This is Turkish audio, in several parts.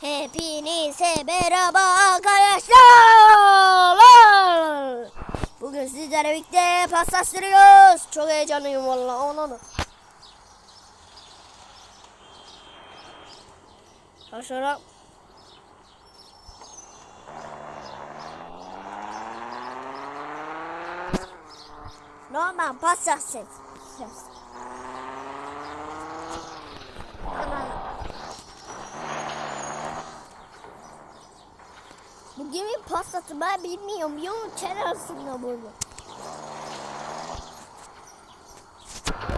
Hepinize merhaba arkadaşlar. Bugün sizlerle birlikte pasta sürüyoruz. Çok heyecanlıyım valla onu. Aşağı. Normal pasta Gemi pastası ben bilmiyorum. Yolun kenarında burada.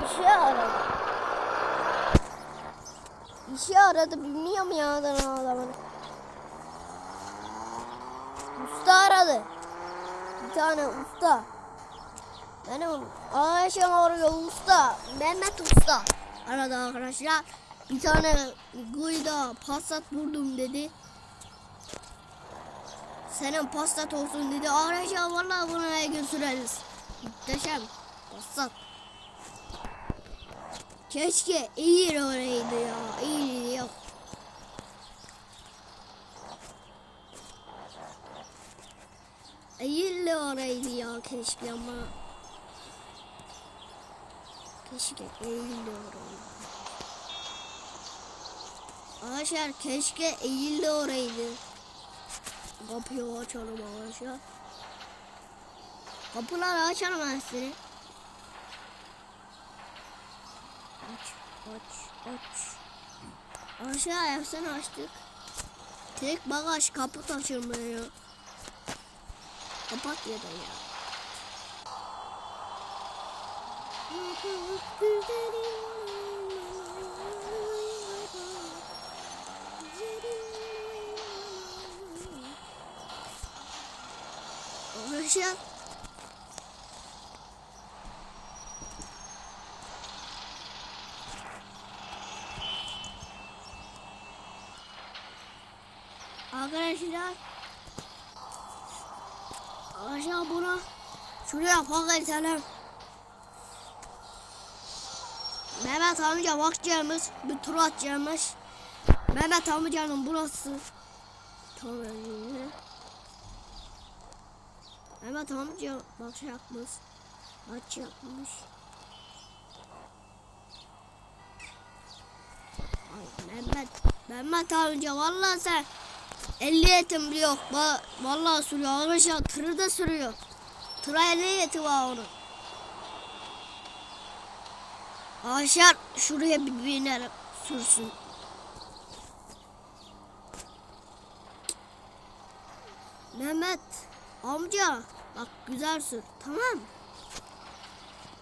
İşe aradı. İşe aradı bilmiyorum ya adamı. Usta aradı. Bir tane usta. Benim arkadaşım arıyor usta. Mehmet usta. Aradı arkadaşlar. Bir tane gıyda pasat vurdum dedi. Senin pastat olsun dedi. Arkadaşlar vallahi bunu her gün süreriz. Muhteşem. Pastat. Keşke iyi oraydı ya. İyi yok. İyi oraydı ya keşke ama. Keşke eğildi oraydı. Arkadaşlar keşke eğildi oraydı. Kapıyı açalım arkadaşlar. Kapıları açalım aslında. Aç, aç, aç. Aşağı yapsana açtık. Tek bagaj kaput açılmıyor. Kapat ya da ya. Arkadaşlar Arkadaşlar. Arkadaşlar buna Şuraya bakalım Mehmet amca bakacağımız bir tur atacağımız Mehmet amcanın burası. Tamam Mehmet amca bak yapmış. Maç yapmış. Ay Mehmet Mehmet amca vallahi sen Ehliyetim yok. Ba Vallahi sürüyor. Arkadaşlar tırı da sürüyor. Tıra ehliyeti var onun. Arkadaşlar şuraya bir binelim sürsün. Mehmet amca bak güzel sür tamam?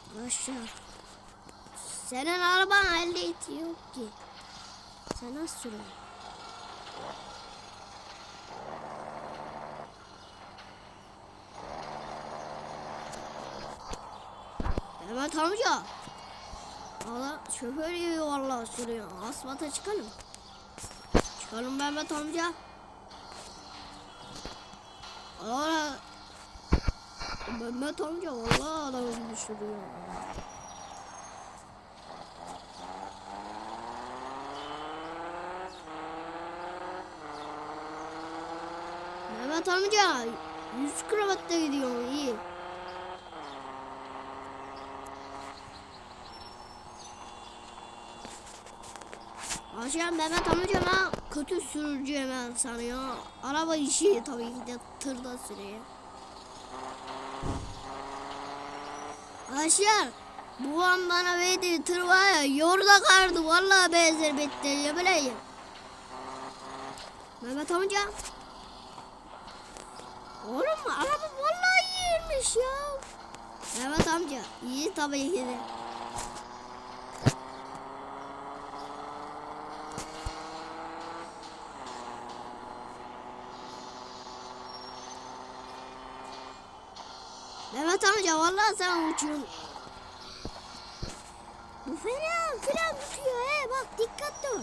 Arkadaşlar senin araban ehliyeti yok ki sen nasıl sürüyorsun? Mehmet amca Valla şoför gibi vallahi sürüyor. Asfalta çıkalım. Çıkalım Mehmet amca. Valla Mehmet amca vallahi adam gibi sürüyor. Mehmet amca 100 kilometre gidiyor iyi. Aşağı Mehmet amcama kötü sürücü hemen sanıyor. Araba işi tabii ki de tırda sürüyor. Bu an bana verdiği tır var ya yorda kardı vallahi benzer bitti ya bileyim. Mehmet amca. Oğlum araba vallahi iyiymiş ya. Mehmet amca iyi tabii ki de. Mehmet amca vallahi sen uçuyorsun. Bu fena fren tutuyor he bak dikkatli ol.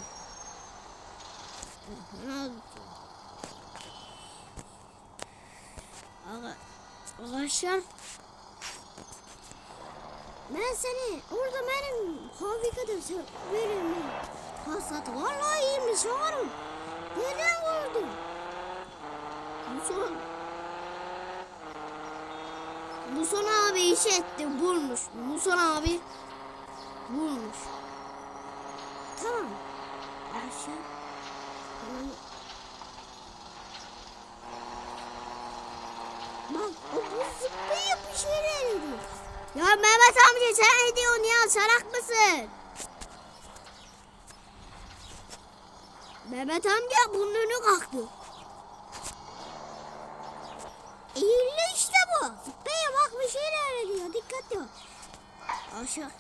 Arkadaşlar ben seni orada benim fabrikada veririm ben. Hasat vallahi iyiymiş oğlum. Nereden vurdun? Muson. Muson abi iş etti, vurmuş. Muson abi vurmuş. Tamam. Tamam. Bak o bu zıplıyor bir şeyler ediyor. Ya Mehmet amca sen ne diyorsun ya? Sarak mısın? Mehmet amca burnunu kalktı. Eğildi işte bu. Zıplaya bak bir şeyler ediyor. Dikkat et. Aşağı.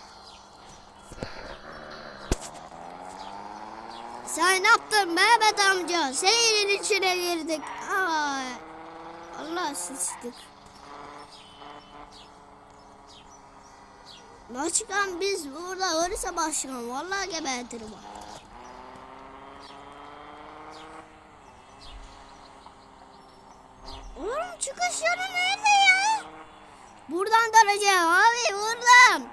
Sen ne yaptın Mehmet amca? Senin içine girdik. Ay. Allah sıçtık. Başkan biz burada ölürse başkan vallahi gebertirim. Oğlum çıkış yolu nerede ya? Buradan döneceğim abi buradan.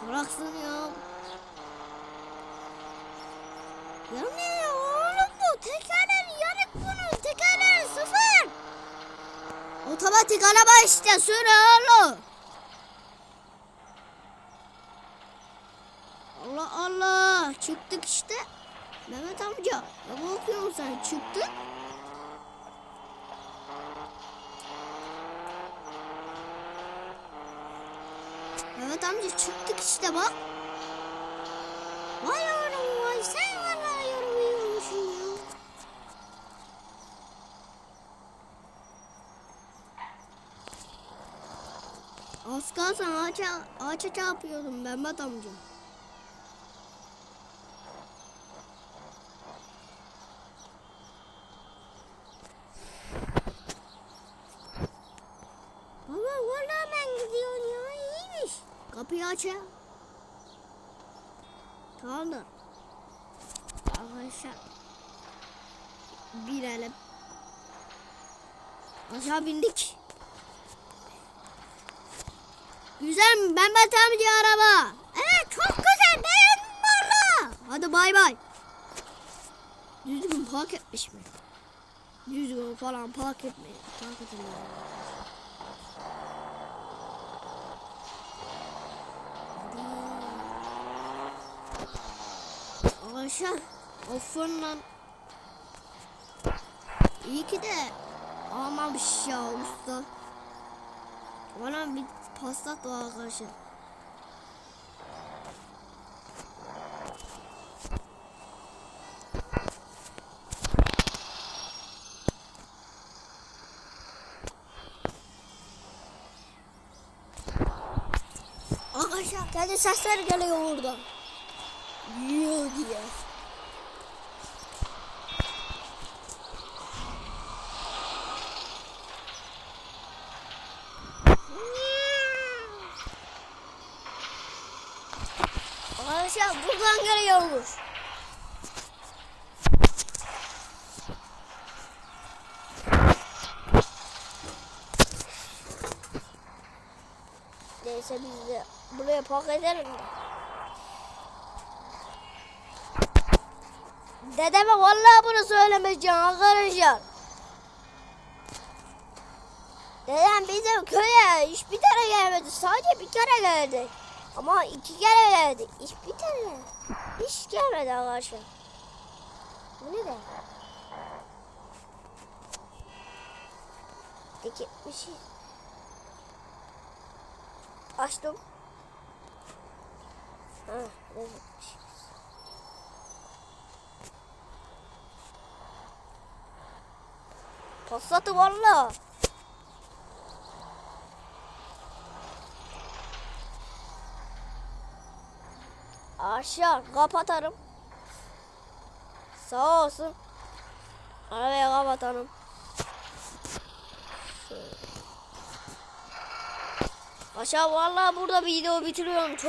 Soraksın ya. Ya ne oğlum bu? Tekerleri yanık bunun. Tekerleri sıfır. Otomatik araba işte sür oğlum. Allah Allah. Çıktık işte. Mehmet amca. Ne bakıyorsun sen? Çıktık. Mehmet amca çıktık işte bak. Vay oğlum vay sen vallahi yoruluyormuşsun ya. Az kalsın ağaça, ağaça çarpıyordum Mehmet amca. Baba vallahi ben gidiyorum ya iyiymiş. Kapıyı aç ya. Tamamdır. Arkadaşlar. Binelim. Aşağı bindik. Güzel mi? Mehmet amca araba. Evet çok güzel. Beğendim valla. Hadi bay bay. Düzgün park etmiş mi? Düzgün falan park etmiyor. Park etmiyor. Arkadaşlar o fırından iyi ki de almamış ya usta. Bana bir pastat var arkadaşlar. Arkadaşlar kendi sesler geliyor buradan. Yiyor diye. Arkadaşlar buradan geliyormuş. Neyse biz de buraya park edelim de. Dedeme vallahi bunu söylemeyeceğim arkadaşlar. Dedem bizim köye hiçbir tane gelmedi. Sadece bir kere geldi. Ama iki kere geldi. Hiçbir tane. Hiç gelmedi arkadaşlar. Bu ne de? Dikitmişiz. Açtım. Ha, ne dikmişiz. Passatı valla. Aşağı kapatarım. Sağ olsun. Arabaya kapatalım. Aşağı vallahi burada video bitiriyorum. Çok